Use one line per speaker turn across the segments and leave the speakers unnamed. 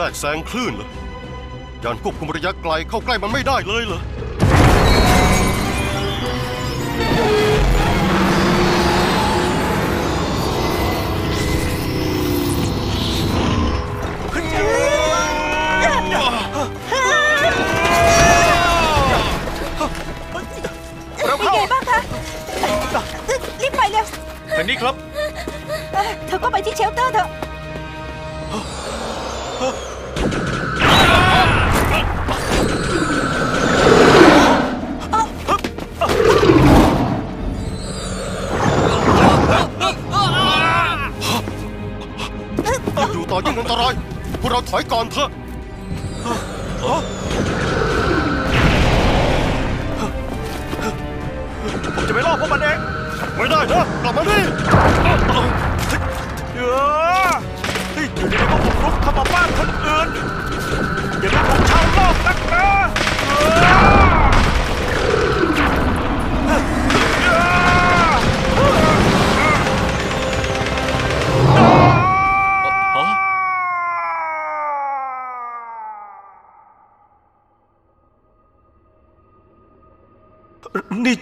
ทรกแซงคลื่นเหรอยานควบคุมระยะไกลเข้าใกล้มันไม่ได้เลยเหรอ
เรา
เป็น
เข้า
ไงบ้างคะรีบไปเร็ว
ทางนี้ครับ
เอ่อเธอก็ไปที่เชลเตอร์เถอะ
อยู่ต่อยิ่งอันตราย พวกเราถอยก่อนเถอะ
ผมจะไปล่อพวกมันเอง
ไม่ได้นะกลับมาดิ
เออเฮ้ยอยู่ดีๆก็บุกรุกเข้ามาบ้านคนอื่น อย่าเป็นของชาวโลกนักนะ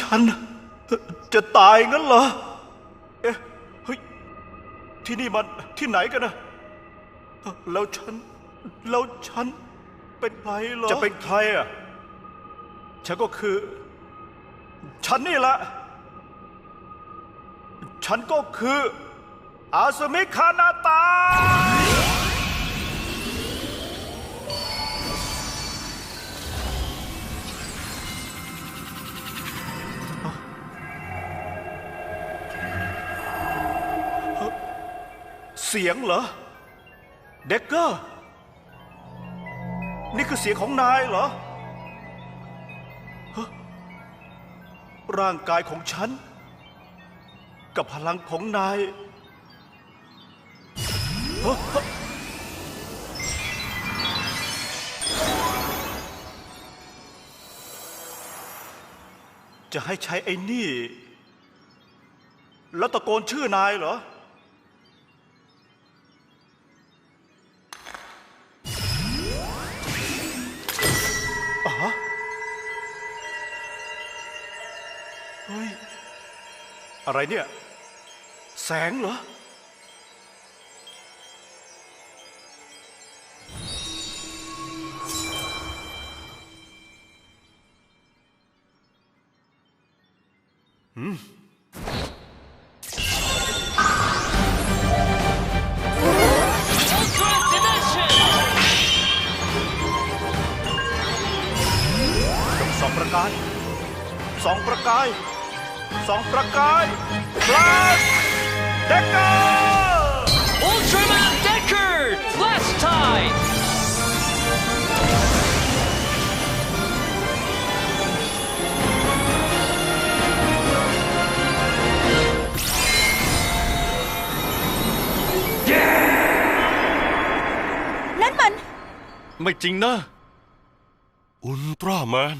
ฉัน จะตายงั้นเหรอ เอ๊ะเฮ้ยที่นี่มันที่ไหนกันนะแล้วฉัน แล้วฉันเป็นใครเหรอ จะเป็นใครอะ ฉันก็คือ ฉันนี่แหละ ฉันก็คือ อาสมิคานาตา เสียงเหรอ เด็กเกอร์ นี่คือเสียงของนายเหรอฮะร่างกายของฉัน กับพลังของนายฮะฮะจะให้ใช้ไอ้นี่ แล้วตะโกนชื่อนายเหรออ๋อ อะไรเนี่ย แสงเหรอสองประกายสองประกาย สองประกายพลัสเด็กเกอร์
Ultraman Decker! Flash Tide!
นั่นมัน
ไม่จริงนะ อุลตร้าแมน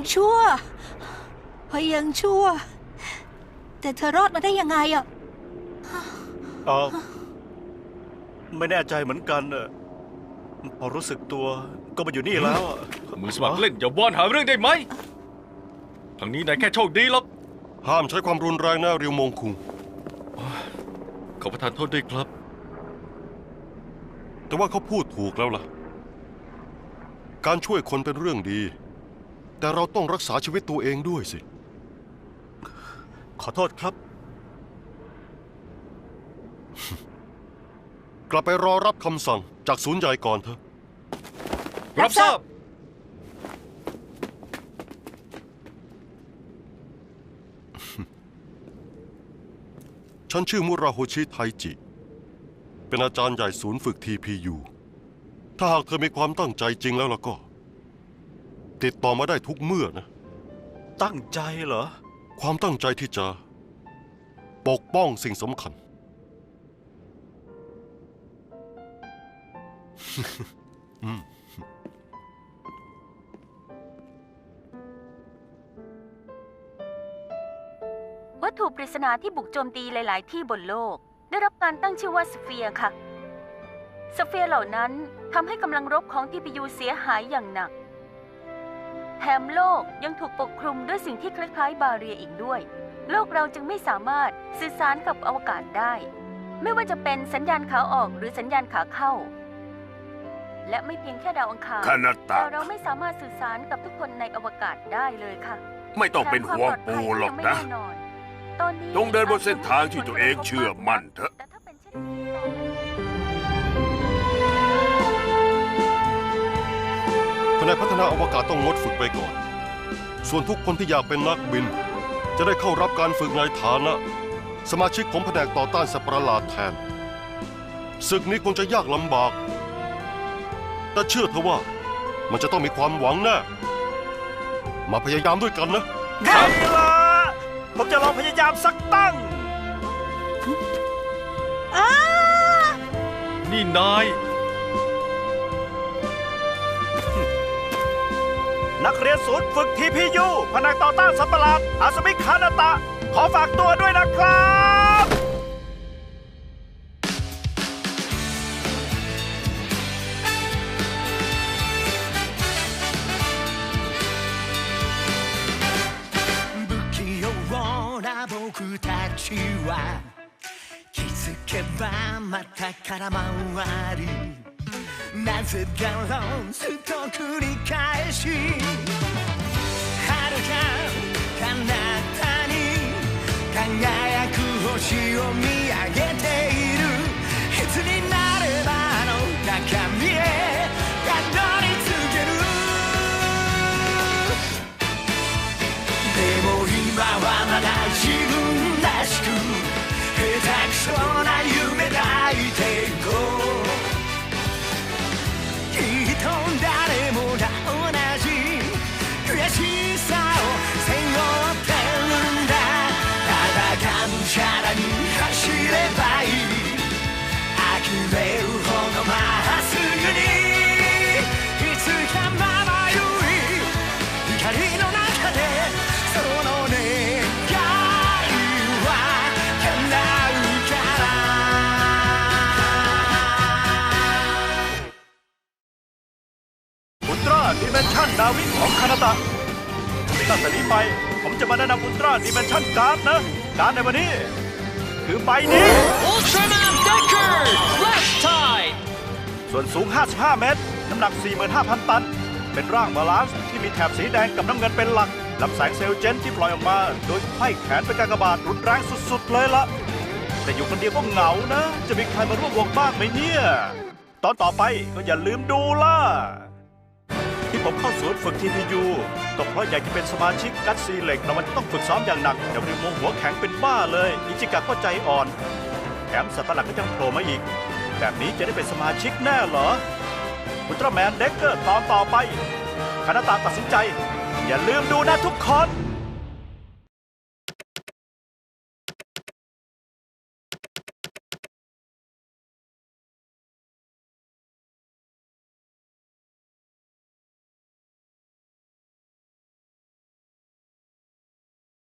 ยังชั่วเขายังชั่ว แต่เธอรอดมาได้ยังไงอะ
เออไม่แน่ใจเหมือนกันเนอะพอรู้สึกตัวก็มาอยู่นี่แล้วอะ
มือสมัครเล่นอย่าวอนหาเรื่องได้ไหมทางนี้นายแค่โชคดีหรอก
ห้ามใช้ความรุนแรงนะเรียวมงคุง
ขอประทานโทษด้วยครับ
แต่ว่าเขาพูดถูกแล้วล่ะ การช่วยคนเป็นเรื่องดี แต่เราต้องรักษาชีวิตตัวเองด้วยสิ
ขอโทษครับ
กลับไปรอรับคำสั่งจากศูนย์ใหญ่ก่อนเถอะ
รับทราบ
ฉันชื่อมุราโฮชิไทจิ เป็นอาจารย์ใหญ่ศูนย์ฝึก TPU ถ้าหากเธอมีความตั้งใจจริงแล้วล่ะก็ ติดต่อมาได้ทุกเมื่อนะ
ตั้งใจเหรอ
ความตั้งใจที่จะปกป้องสิ่งสำคัญ
วัตถุปริศนาที่บุกโจมตีหลาย ๆ ที่บนโลก ได้รับการตั้งชื่อว่าสเฟียร์ค่ะ สเฟียร์เหล่านั้นทำให้กำลังรบของทีพียูเสียหายอย่างหนัก แถมโลกยังถูกปกคลุมด้วยสิ่งที่คล้ายๆ บาเรียอีกด้วย โลกเราจึงไม่สามารถสื่อสารกับอวกาศได้ ไม่ว่าจะเป็นสัญญาณขาออกหรือสัญญาณขาเข้า และไม่เพียงแค่ดาวอังคาร
คานาตะ
แต่เราไม่สามารถสื่อสารกับทุกคนในอวกาศได้เลยค่ะ
ไม่ต้องเป็นห่วงปูหรอกนะ
ตอนนี้
จงเดินบนเส้นทางที่ตัวเองเชื่อมั่นเถอะ
แต่ถ้
แผนกพัฒนาอวกาศต้องงดฝึกไปก่อน ส่วนทุกคนที่อยากเป็นนักบิน จะได้เข้ารับการฝึกในฐานะ สมาชิกของแผนกต่อต้านสัตว์ประหลาดแทน ศึกนี้คงจะยากลำบาก แต่เชื่อเถอะว่ามันจะต้องมีความหวังแน่ มาพยายามด้วยกันนะ
ได้ละผมจะลองพยายามสักตั้ง
นี่นาย
นักเรียนศูนย์ฝึกทีพียูพนักต่อต้านสัตว์ประหลาดอาสมิคานาตะ ขอฝากตัวด้วยนะครับ
不器用な僕たちは気づけばまた空回り なぜだろうずっと繰り返し遥か彼方に輝く星を見上げ
ตะตั้งแต่นี้ไป ผมจะมาแนะนำอุลตร้าดิเมนชันการ์ดนะ การ์ดในวันนี้ คือใบนี้
Ultraman Decker! Last Tide!
ส่วนสูง 55 เมตร น้ำหนัก 45,000 ตัน เป็นร่างบาลานซ์ที่มีแถบสีแดงกับน้ำเงินเป็นหลักลำแสงเซลล์เจนที่ปล่อยออกมา โดยไขว้แขนเป็นกากบาทรุนแรงสุดๆเลยละแต่อยู่คนเดียวก็เหงานะ จะมีใครมาร่วมวงบ้างไหมเนี่ย ตอนต่อไปก็อย่าลืมดูล่ะ ที่ผมเข้าศูนย์ฝึกทีพียูก็เพราะอยากจะเป็นสมาชิกกัตซีเหล็กแล้วมันจะต้องฝึกซ้อมอย่างหนักแต่ริวโมหัวแข็งเป็นบ้าเลย อิจิกะก็ใจอ่อน แถมสัตว์ประหลาดก็ยังโผล่มาอีก แบบนี้จะได้เป็นสมาชิกแน่เหรออุลตร้าแมนเด็กเกอร์ตอนต่อไปคณะตาตัดสินใจ อย่าลืมดูนะทุกคน